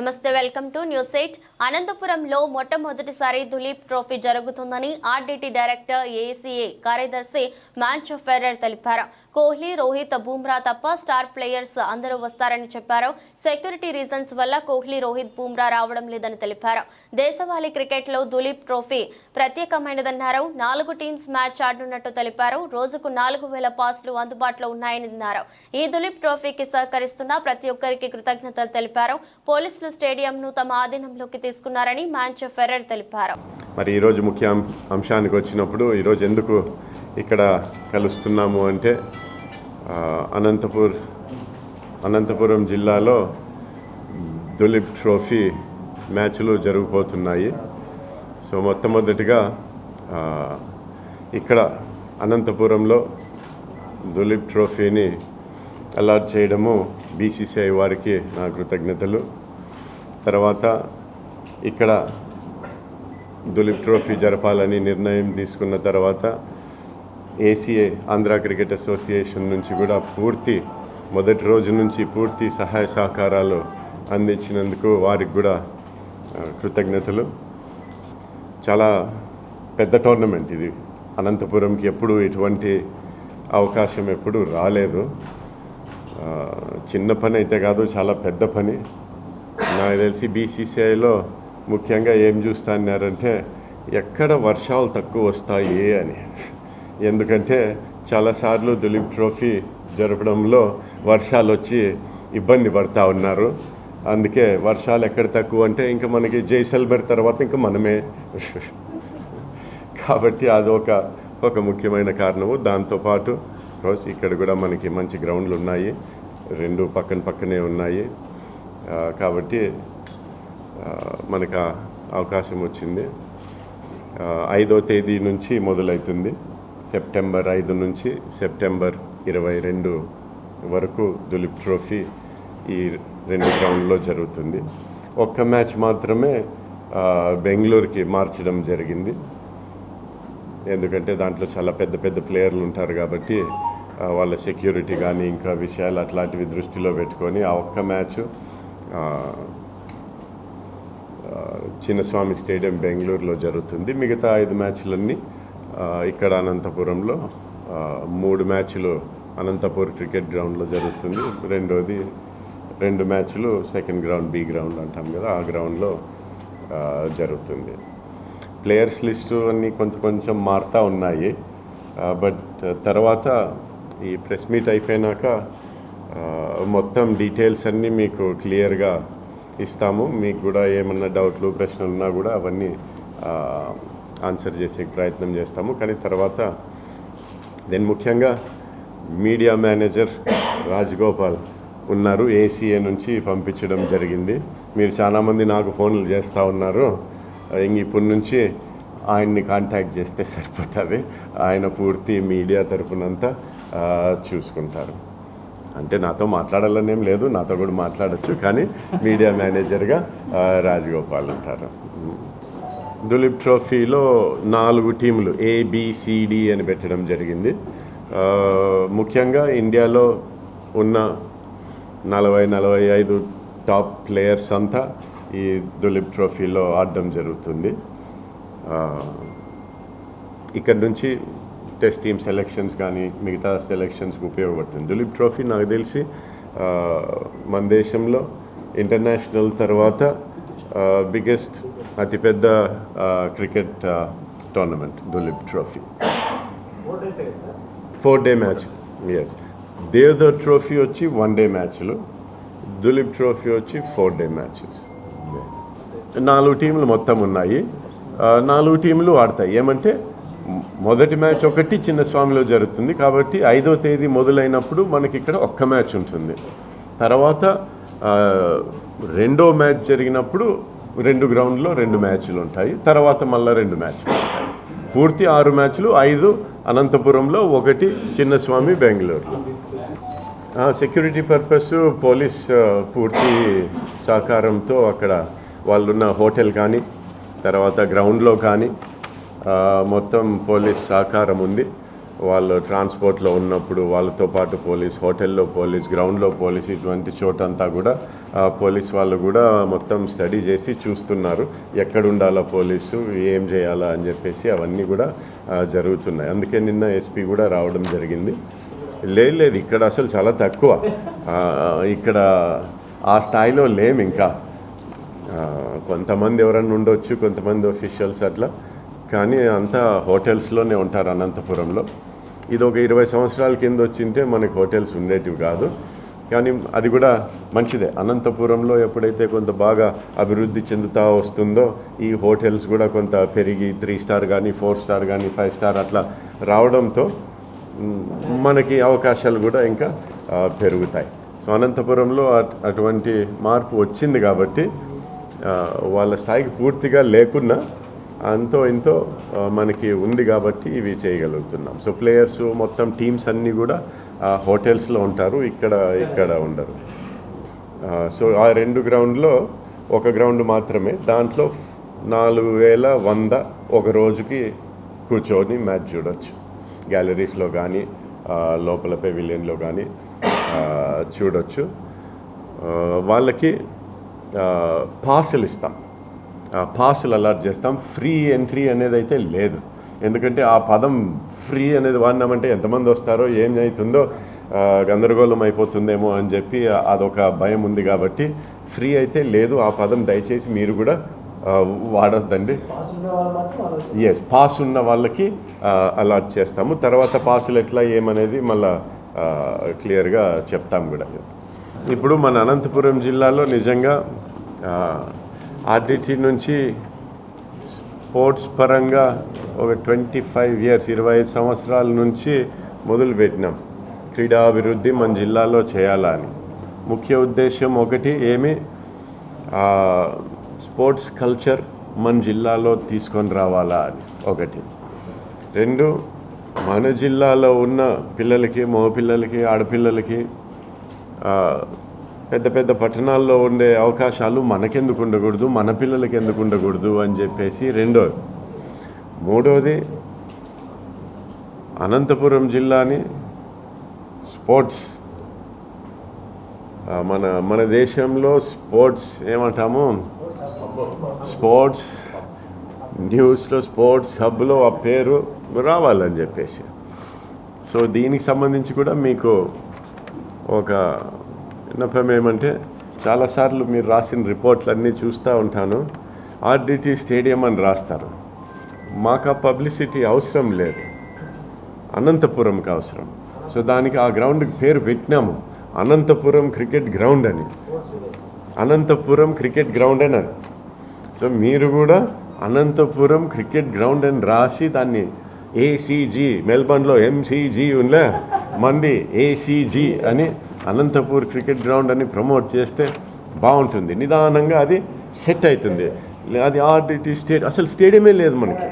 నమస్తే welcome to news eight. అనంతపురంలో మొట్టమొదటిసారి దులీప్ ట్రోఫీ జరుగుతుందని ఆర్డీటీ డైరెక్టర్ ఏసీఏ కార్యదర్శి మ్యాచ్ ఫెర్రర్ తెలిపారు. కోహ్లీ రోహిత్ బూమ్రా తప్ప స్టార్ ప్లేయర్స్ అందరూ వస్తారని చెప్పారు. సెక్యూరిటీ రీజన్స్ వల్ల కోహ్లీ రోహిత్ బూమ్రా రావడం లేదని తెలిపారు. దేశవాళీ క్రికెట్లో దులీప్ ట్రోఫీ ప్రత్యేకమైనదన్నారు. నాలుగు టీమ్స్ మ్యాచ్ ఆడనున్నట్టు తెలిపారు. రోజుకు నాలుగు వేల పాస్లు అందుబాటులో ఉన్నాయని అన్నారు. ఈ దులీప్ ట్రోఫీకి సహకరిస్తున్న ప్రతి ఒక్కరికి కృతజ్ఞతలు తెలిపారు. పోలీసులు స్టేడియంను తమ ఆధీనంలోకి తీసుకున్నారని మ్యాచ్ ఫెర్రర్ తెలిపారు. మరి ఈరోజు ముఖ్య అంశానికి వచ్చినప్పుడు ఈరోజు ఎందుకు ఇక్కడ కలుస్తున్నాము అంటే అనంతపూర్ అనంతపురం జిల్లాలో దులీప్ ట్రోఫీ మ్యాచ్లు జరిగిపోతున్నాయి సో మొట్టమొదటిగా ఇక్కడ అనంతపురంలో దులీప్ ట్రోఫీని అలాట్ చేయడము బీసీసీఐ వారికి నా కృతజ్ఞతలు. తర్వాత ఇక్కడ దులీప్ ట్రోఫీ జరపాలని నిర్ణయం తీసుకున్న తర్వాత ఏసీఏ ఆంధ్ర క్రికెట్ అసోసియేషన్ నుంచి కూడా పూర్తి మొదటి రోజు నుంచి పూర్తి సహాయ సహకారాలు అందించినందుకు వారికి కూడా కృతజ్ఞతలు. చాలా పెద్ద టోర్నమెంట్ ఇది. అనంతపురంకి ఎప్పుడు ఇటువంటి అవకాశం ఎప్పుడు రాలేదు. చిన్న పని అయితే కాదు చాలా పెద్ద పని. నాకు తెలిసి బీసీసీఐలో ముఖ్యంగా ఏం చూస్తాన్నారంటే ఎక్కడ వర్షాలు తక్కువ వస్తాయి అని. ఎందుకంటే చాలాసార్లు దులీప్ ట్రోఫీ జరపడంలో వర్షాలు వచ్చి ఇబ్బంది పడతా ఉన్నారు. అందుకే వర్షాలు ఎక్కడ తక్కువ అంటే ఇంకా మనకి జైసల్మేర్ తర్వాత ఇంకా మనమే. కాబట్టి అదొక ఒక ముఖ్యమైన కారణము. దాంతోపాటు కోర్స్ ఇక్కడ కూడా మనకి మంచి గ్రౌండ్లు ఉన్నాయి. రెండు పక్కన పక్కనే ఉన్నాయి. కాబట్టి మనకు అవకాశం వచ్చింది. ఐదో తేదీ నుంచి మొదలవుతుంది. సెప్టెంబర్ ఐదు నుంచి సెప్టెంబర్ ఇరవై రెండు వరకు దులీప్ ట్రోఫీ ఈ రెండు గ్రౌండ్లో జరుగుతుంది. ఒక్క మ్యాచ్ మాత్రమే బెంగళూరుకి మార్చడం జరిగింది. ఎందుకంటే దాంట్లో చాలా పెద్ద పెద్ద ప్లేయర్లు ఉంటారు కాబట్టి వాళ్ళ సెక్యూరిటీ కానీ ఇంకా విషయాలు అట్లాంటివి దృష్టిలో పెట్టుకొని ఆ ఒక్క మ్యాచ్ చిన్నస్వామి స్టేడియం బెంగళూరులో జరుగుతుంది. మిగతా ఐదు మ్యాచ్లన్నీ ఇక్కడ అనంతపురంలో మూడు మ్యాచ్లు అనంతపూర్ క్రికెట్ గ్రౌండ్లో జరుగుతుంది. రెండోది రెండు మ్యాచ్లు సెకండ్ గ్రౌండ్ బి గ్రౌండ్ అంటాం కదా ఆ గ్రౌండ్లో జరుగుతుంది. ప్లేయర్స్ లిస్టు అన్నీ కొంచెం కొంచెం మారుతూ ఉన్నాయి. బట్ తర్వాత ఈ ప్రెస్ మీట్ అయిపోయినాక మొత్తం డీటెయిల్స్ అన్నీ మీకు క్లియర్గా ఇస్తాము. మీకు కూడా ఏమన్నా డౌట్లు ప్రశ్నలు ఉన్నా కూడా అవన్నీ ఆన్సర్ చేసే ప్రయత్నం చేస్తాము. కానీ తర్వాత దెన్ ముఖ్యంగా మీడియా మేనేజర్ రాజగోపాల్ ఉన్నారు ఏసీఏ నుంచి పంపించడం జరిగింది. మీరు చాలామంది నాకు ఫోన్లు చేస్తూ ఉన్నారు. ఇంక ఇప్పటి నుంచి ఆయన్ని కాంటాక్ట్ చేస్తే సరిపోతుంది. ఆయన పూర్తి మీడియా తరఫునంతా చూసుకుంటారు. అంటే నాతో మాట్లాడాలని ఏం లేదు నాతో కూడా మాట్లాడచ్చు. కానీ మీడియా మేనేజర్గా రాజగోపాల్ ఉంటారు. దులీప్ ట్రోఫీలో నాలుగు టీములు ఏబిసిడి అని పెట్టడం జరిగింది. ముఖ్యంగా ఇండియాలో ఉన్న నలభై నలభై ఐదు టాప్ ప్లేయర్స్ అంతా ఈ దులీప్ ట్రోఫీలో ఆడడం జరుగుతుంది. ఇక్కడ నుంచి టెస్ట్ టీమ్ సెలెక్షన్స్ కానీ మిగతా సెలెక్షన్స్కి ఉపయోగపడుతుంది. దులీప్ ట్రోఫీ నాకు తెలిసి మన దేశంలో ఇంటర్నేషనల్ తర్వాత బిగ్గెస్ట్ అతిపెద్ద cricket tournament Duleep trophy. Four day match. Yes Deodhar trophy వచ్చి వన్ డే మ్యాచ్లు. దులీప్ ట్రోఫీ వచ్చి ఫోర్ డే మ్యాచెస్. నాలుగు టీంలు మొత్తం ఉన్నాయి. నాలుగు టీంలు ఆడతాయి. ఏమంటే మొదటి మ్యాచ్ ఒకటి చిన్న స్వామిలో జరుగుతుంది కాబట్టి ఐదో తేదీ మొదలైనప్పుడు మనకి ఇక్కడ ఒక్క మ్యాచ్ ఉంటుంది. తర్వాత రెండో మ్యాచ్ జరిగినప్పుడు రెండు గ్రౌండ్లో రెండు మ్యాచ్లు ఉంటాయి. తర్వాత మళ్ళీ రెండు మ్యాచ్లు ఉంటాయి. పూర్తి ఆరు మ్యాచ్లు ఐదు అనంతపురంలో ఒకటి చిన్నస్వామి బెంగళూరులో. సెక్యూరిటీ పర్పస్ పోలీస్ పూర్తి సహకారంతో అక్కడ వాళ్ళున్న హోటల్ కానీ తర్వాత గ్రౌండ్లో కానీ మొత్తం పోలీస్ సహకారం ఉంది. వాళ్ళు ట్రాన్స్పోర్ట్లో ఉన్నప్పుడు వాళ్ళతో పాటు పోలీస్ హోటల్లో పోలీస్ గ్రౌండ్లో పోలీస్ ఇటువంటి చోటంతా కూడా పోలీస్ వాళ్ళు కూడా మొత్తం స్టడీ చేసి చూస్తున్నారు. ఎక్కడ ఉండాలా పోలీసు ఏం చేయాలా అని చెప్పేసి అవన్నీ కూడా జరుగుతున్నాయి. అందుకే నిన్న ఎస్పీ కూడా రావడం జరిగింది. లేదు లేదు ఇక్కడ అసలు చాలా తక్కువ. ఇక్కడ ఆ స్థాయిలో లేము ఇంకా కొంతమంది ఎవరన్నా ఉండొచ్చు కొంతమంది ఒఫీషియల్స్ అట్లా. కానీ అంతా హోటల్స్లోనే ఉంటారు అనంతపురంలో. ఇది ఒక ఇరవై సంవత్సరాల కింద వచ్చింటే మనకి హోటల్స్ ఉండేటివి కాదు. కానీ అది కూడా మంచిదే. అనంతపురంలో ఎప్పుడైతే కొంత బాగా అభివృద్ధి చెందుతూ వస్తుందో ఈ హోటల్స్ కూడా కొంత పెరిగి త్రీ స్టార్ కానీ ఫోర్ స్టార్ కానీ ఫైవ్ స్టార్ అట్లా రావడంతో మనకి అవకాశాలు కూడా ఇంకా పెరుగుతాయి. సో అనంతపురంలో అట్- అటువంటి మార్పు వచ్చింది కాబట్టి వాళ్ళ స్థాయికి పూర్తిగా లేకున్నా అంతో ఇంతో మనకి ఉంది కాబట్టి ఇవి చేయగలుగుతున్నాం. సో ప్లేయర్స్ మొత్తం టీమ్స్ అన్నీ కూడా హోటల్స్లో ఉంటారు ఇక్కడ ఇక్కడ ఉండరు. సో ఆ రెండు గ్రౌండ్లో ఒక గ్రౌండ్ మాత్రమే. దాంట్లో నాలుగు వేల వంద ఒక రోజుకి కూర్చొని మ్యాచ్ చూడొచ్చు. గ్యాలరీస్లో కానీ లోపల పెవిలియన్లో కానీ చూడొచ్చు. వాళ్ళకి ఆ, పాసులు ఇస్తాం. పాసులు అలాట్ చేస్తాం. ఫ్రీ ఎంట్రీ అనేది అయితే లేదు. ఎందుకంటే ఆ పదం ఫ్రీ అనేది వాడినామంటే ఎంతమంది వస్తారో ఏం అవుతుందో గందరగోళం అయిపోతుందేమో అని చెప్పి అదొక భయం ఉంది కాబట్టి ఫ్రీ అయితే లేదు. ఆ పదం దయచేసి మీరు కూడా వాడద్దండి వాడొద్దండి. ఎస్ పాస్ ఉన్న వాళ్ళకి అలాట్ చేస్తాము. తర్వాత పాసులు ఎట్లా ఏమనేది మళ్ళీ క్లియర్గా చెప్తాం కూడా. ఇప్పుడు మన అనంతపురం జిల్లాలో నిజంగా ఆర్డిటీ నుంచి స్పోర్ట్స్ పరంగా ఒక ట్వంటీ ఫైవ్ ఇయర్స్ ఇరవై ఐదు సంవత్సరాల నుంచి మొదలుపెట్టినాం. క్రీడా క్రీడాభివృద్ధి మన జిల్లాలో చేయాలా అని ముఖ్య ఉద్దేశం ఒకటి ఏమి? స్పోర్ట్స్ కల్చర్ మన జిల్లాలో తీసుకొని రావాలా అని ఒకటి. రెండు మన జిల్లాలో ఉన్న పిల్లలకి మగపిల్లలకి ఆడపిల్లలకి పెద్ద పెద్ద పట్టణాల్లో ఉండే అవకాశాలు మనకెందుకు ఉండకూడదు మన పిల్లలకి ఎందుకు ఉండకూడదు అని చెప్పేసి రెండోది. మూడోది అనంతపురం జిల్లాని స్పోర్ట్స్ మన మన దేశంలో స్పోర్ట్స్ ఏమంటాము? స్పోర్ట్స్ న్యూస్లో స్పోర్ట్స్ హబ్లో ఆ పేరు రావాలని చెప్పేసి. సో దీనికి సంబంధించి కూడా మీకు ఒక విన్నపం ఏమంటే చాలాసార్లు మీరు రాసిన రిపోర్ట్లన్నీ చూస్తూ ఉంటాను. ఆర్డిటీ స్టేడియం అని రాస్తారు. మాకు ఆ పబ్లిసిటీ అవసరం లేదు. అనంతపురంకి అవసరం. సో దానికి ఆ గ్రౌండ్కి పేరు పెట్టినాము. అనంతపురం క్రికెట్ గ్రౌండ్ అని. అనంతపురం క్రికెట్ గ్రౌండ్ అని. సో మీరు కూడా అనంతపురం క్రికెట్ గ్రౌండ్ అని రాసి దాన్ని ఏసీజీ మెల్బర్న్లో ఎంసీజీ ఉండే మంది ఏసీజీ అని అనంతపూర్ క్రికెట్ గ్రౌండ్ అని ప్రమోట్ చేస్తే బాగుంటుంది. నిదానంగా అది సెట్ అవుతుంది. అది ఆర్డిటీ స్టేట్ అసలు స్టేడియమే లేదు మనకి.